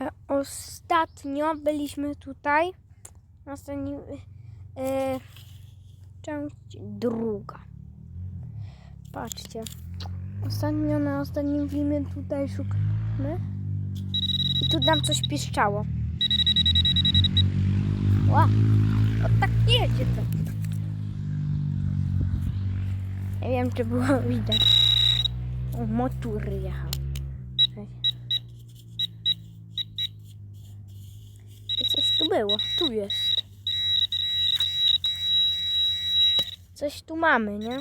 E, Ostatnio byliśmy tutaj. Ostatni, e, część druga. Patrzcie. Ostatnio na ostatnim filmie tutaj szukamy. I tu nam coś piszczało. Ła! O tak nie jedzie to. Nie wiem, czy było widać. O, motor jechał. Czekaj. To Coś tu było. Tu jest. Coś tu mamy, nie?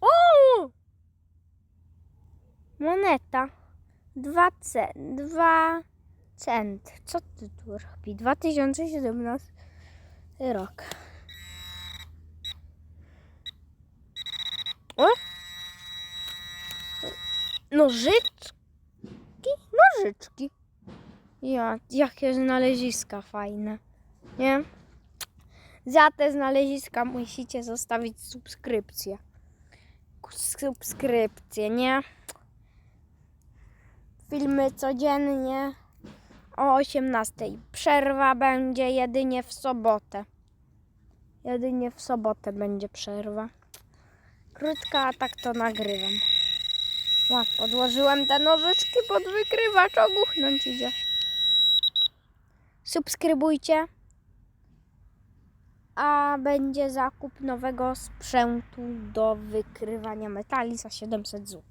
O! Moneta. Dwa, ce, dwa cent. Co ty tu robi? 2017 rok. O! Nożyczki? Nożyczki. Ja, jakie znaleziska fajne. Nie? Za te znaleziska musicie zostawić subskrypcję. Subskrypcję, nie? Filmy codziennie o 18. Przerwa będzie jedynie w sobotę. Jedynie w sobotę będzie przerwa. Krótka, a tak to nagrywam. Podłożyłem te nożyczki pod wykrywacz, ogłuchnąć idzie. Subskrybujcie. A będzie zakup nowego sprzętu do wykrywania metali za 700 zł.